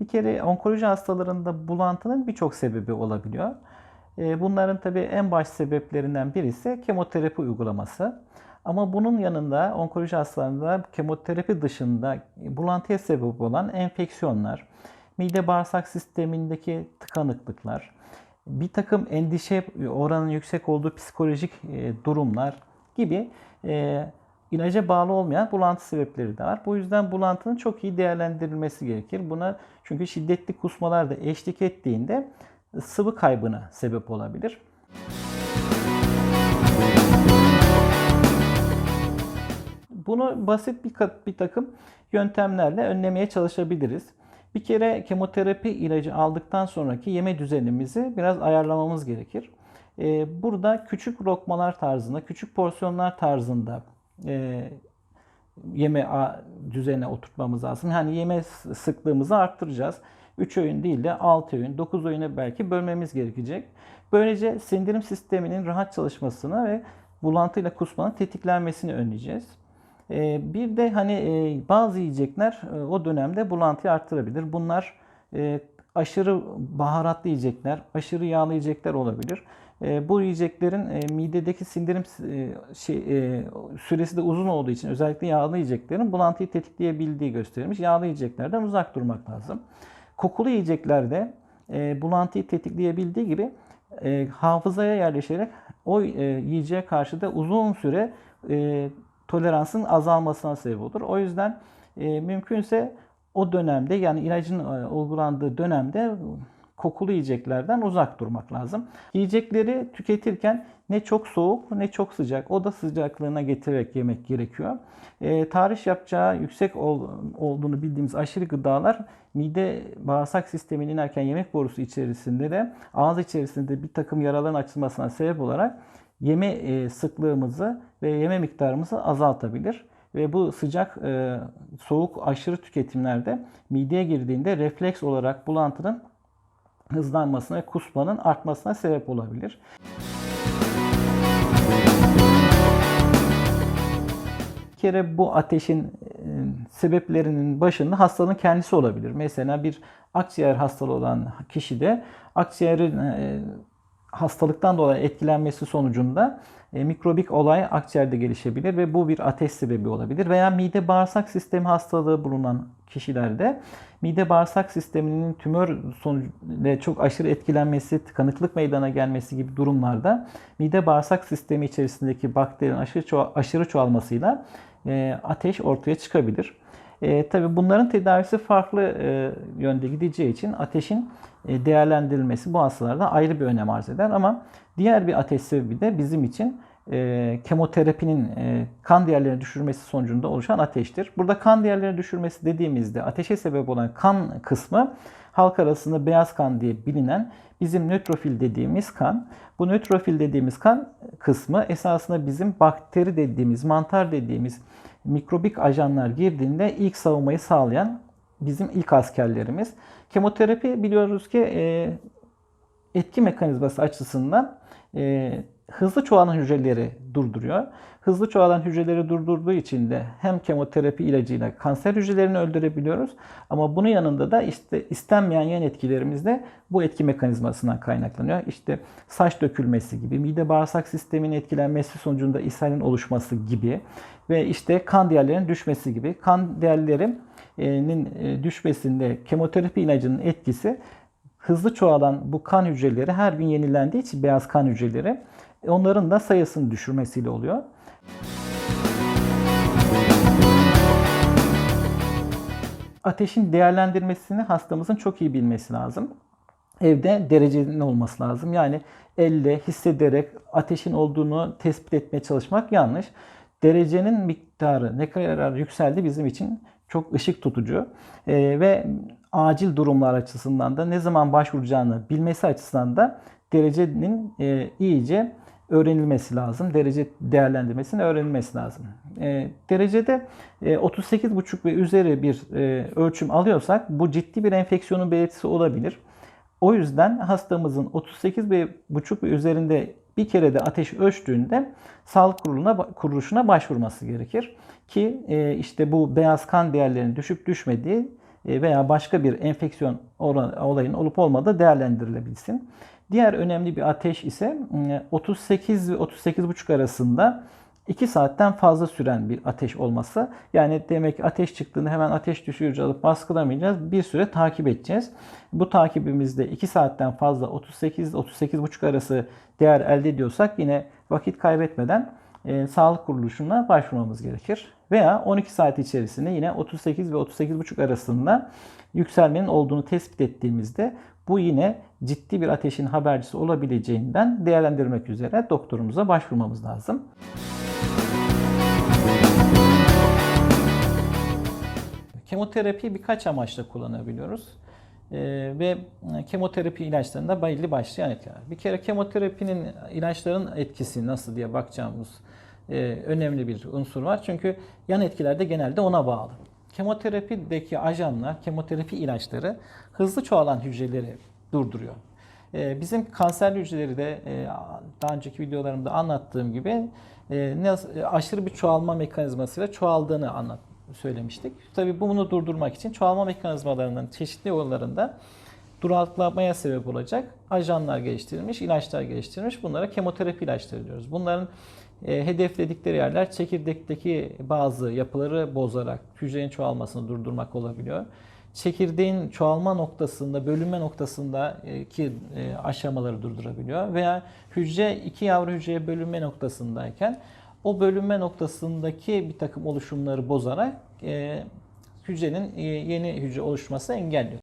Bir kere onkoloji hastalarında bulantının birçok sebebi olabiliyor. E, Bunların tabii en baş sebeplerinden birisi kemoterapi uygulaması. Ama bunun yanında onkoloji hastalarında kemoterapi dışında bulantıya sebep olan enfeksiyonlar, mide bağırsak sistemindeki tıkanıklıklar, bir takım endişe oranının yüksek olduğu psikolojik e, durumlar gibi e, ilaca bağlı olmayan bulantı sebepleri de var. Bu yüzden bulantının çok iyi değerlendirilmesi gerekir. Buna çünkü şiddetli kusmalar da eşlik ettiğinde sıvı kaybına sebep olabilir. Bunu basit bir, bir takım yöntemlerle önlemeye çalışabiliriz. Bir kere kemoterapi ilacı aldıktan sonraki yeme düzenimizi biraz ayarlamamız gerekir. Ee, Burada küçük lokmalar tarzında, küçük porsiyonlar tarzında e, yeme düzenine oturtmamız lazım. Yani yeme sıklığımızı arttıracağız. 3 öğün değil de 6 öğün, 9 öğüne belki bölmemiz gerekecek. Böylece sindirim sisteminin rahat çalışmasını ve bulantıyla kusmanın tetiklenmesini önleyeceğiz. Ee, Bir de hani e, bazı yiyecekler e, o dönemde bulantıyı arttırabilir. Bunlar e, aşırı baharatlı yiyecekler, aşırı yağlı yiyecekler olabilir. E, Bu yiyeceklerin e, midedeki sindirim e, şey, süresi de uzun olduğu için özellikle yağlı yiyeceklerin bulantıyı tetikleyebildiği gösterilmiş. Yağlı yiyeceklerden uzak durmak lazım. Kokulu yiyeceklerde bulantıyı tetikleyebildiği gibi hafızaya yerleşerek o yiyeceğe karşı da uzun süre toleransın azalmasına sebep olur. O yüzden mümkünse o dönemde yani ilacın e, uygulandığı dönemde kokulu yiyeceklerden uzak durmak lazım. Yiyecekleri tüketirken ne çok soğuk ne çok sıcak oda sıcaklığına getirerek yemek gerekiyor. E, tahriş yapacağı yüksek ol- olduğunu bildiğimiz aşırı gıdalar mide bağırsak sistemine inerken yemek borusu içerisinde de ağız içerisinde bir takım yaraların açılmasına sebep olarak yeme e, sıklığımızı ve yeme miktarımızı azaltabilir. Ve bu sıcak, e, soğuk, aşırı tüketimlerde mideye girdiğinde refleks olarak bulantının hızlanmasına ve kusmanın artmasına sebep olabilir. Bir kere bu ateşin e, sebeplerinin başında hastalığın kendisi olabilir. Mesela bir akciğer hastalığı olan kişide akciğerin e, hastalıktan dolayı etkilenmesi sonucunda e, mikrobik olay akciğerde gelişebilir ve bu bir ateş sebebi olabilir. Veya mide bağırsak sistemi hastalığı bulunan kişilerde mide bağırsak sisteminin tümör sonucunda çok aşırı etkilenmesi, tıkanıklık meydana gelmesi gibi durumlarda mide bağırsak sistemi içerisindeki bakterinin aşırı, çoğa- aşırı çoğalmasıyla e, ateş ortaya çıkabilir. E, tabii bunların tedavisi farklı e, yönde gideceği için ateşin değerlendirilmesi bu hastalarda ayrı bir önem arz eder. Ama diğer bir ateş sebebi de bizim için e, kemoterapinin e, kan değerlerini düşürmesi sonucunda oluşan ateştir. Burada kan değerlerini düşürmesi dediğimizde ateşe sebep olan kan kısmı halk arasında beyaz kan diye bilinen bizim nötrofil dediğimiz kan. Bu nötrofil dediğimiz kan kısmı esasında bizim bakteri dediğimiz, mantar dediğimiz mikrobik ajanlar girdiğinde ilk savunmayı sağlayan bizim ilk askerlerimiz. Kemoterapi biliyoruz ki e, etki mekanizması açısından e, hızlı çoğalan hücreleri durduruyor. Hızlı çoğalan hücreleri durdurduğu için de hem kemoterapi ilacıyla kanser hücrelerini öldürebiliyoruz ama bunun yanında da işte istenmeyen yan etkilerimiz de bu etki mekanizmasından kaynaklanıyor. İşte saç dökülmesi gibi, mide bağırsak sisteminin etkilenmesi sonucunda ishalin oluşması gibi ve işte kan değerlerinin düşmesi gibi. Kan değerlerinin e, düşmesinde kemoterapi ilacının etkisi hızlı çoğalan bu kan hücreleri her gün yenilendiği için beyaz kan hücreleri onların da sayısını düşürmesiyle oluyor. Ateşin değerlendirmesini hastamızın çok iyi bilmesi lazım. Evde derecenin olması lazım. Yani elle hissederek ateşin olduğunu tespit etmeye çalışmak yanlış. Derecenin miktarı ne kadar yükseldi bizim için çok ışık tutucu Ee, ve acil durumlar açısından da ne zaman başvuracağını bilmesi açısından da derecenin e, iyice öğrenilmesi lazım. Derece değerlendirmesinin öğrenilmesi lazım. E, derecede e, 38,5 ve üzeri bir e, ölçüm alıyorsak bu ciddi bir enfeksiyonun belirtisi olabilir. O yüzden hastamızın 38,5 ve üzerinde bir kere de ateş ölçtüğünde sağlık kuruluna, kuruluşuna başvurması gerekir. Ki e, işte bu beyaz kan değerlerinin düşüp düşmediği e, veya başka bir enfeksiyon oran- olayın olup olmadığı değerlendirilebilsin. Diğer önemli bir ateş ise e, 38 ve 38,5 arasında 2 saatten fazla süren bir ateş olması. Yani demek ki ateş çıktığında hemen ateş düşürücü alıp baskılamayacağız. Bir süre takip edeceğiz. Bu takibimizde 2 saatten fazla 38-38,5 arası değer elde ediyorsak yine vakit kaybetmeden e, sağlık kuruluşuna başvurmamız gerekir. Veya 12 saat içerisinde yine 38 ve 38,5 arasında yükselmenin olduğunu tespit ettiğimizde bu yine ciddi bir ateşin habercisi olabileceğinden değerlendirmek üzere doktorumuza başvurmamız lazım. Kemoterapi birkaç amaçla kullanabiliyoruz. Ee, ve kemoterapi ilaçlarında belli başlı yan etkiler. Bir kere kemoterapinin ilaçların etkisi nasıl diye bakacağımız e, önemli bir unsur var. Çünkü yan etkiler de genelde ona bağlı. Kemoterapideki ajanlar, kemoterapi ilaçları hızlı çoğalan hücreleri durduruyor. Ee, Bizim kanser hücreleri de e, daha önceki videolarımda anlattığım gibi e, e, aşırı bir çoğalma mekanizmasıyla çoğaldığını anlat söylemiştik. Tabii bunu durdurmak için çoğalma mekanizmalarının çeşitli yollarında duraklamaya sebep olacak ajanlar geliştirilmiş, ilaçlar geliştirilmiş. Bunlara kemoterapi ilaçları diyoruz. Bunların e, hedefledikleri yerler çekirdekteki bazı yapıları bozarak hücrenin çoğalmasını durdurmak olabiliyor. Çekirdeğin çoğalma noktasında, bölünme noktasındaki e, aşamaları durdurabiliyor. Veya hücre iki yavru hücreye bölünme noktasındayken o bölünme noktasındaki bir takım oluşumları bozarak e, hücrenin e, yeni hücre oluşması engelliyor.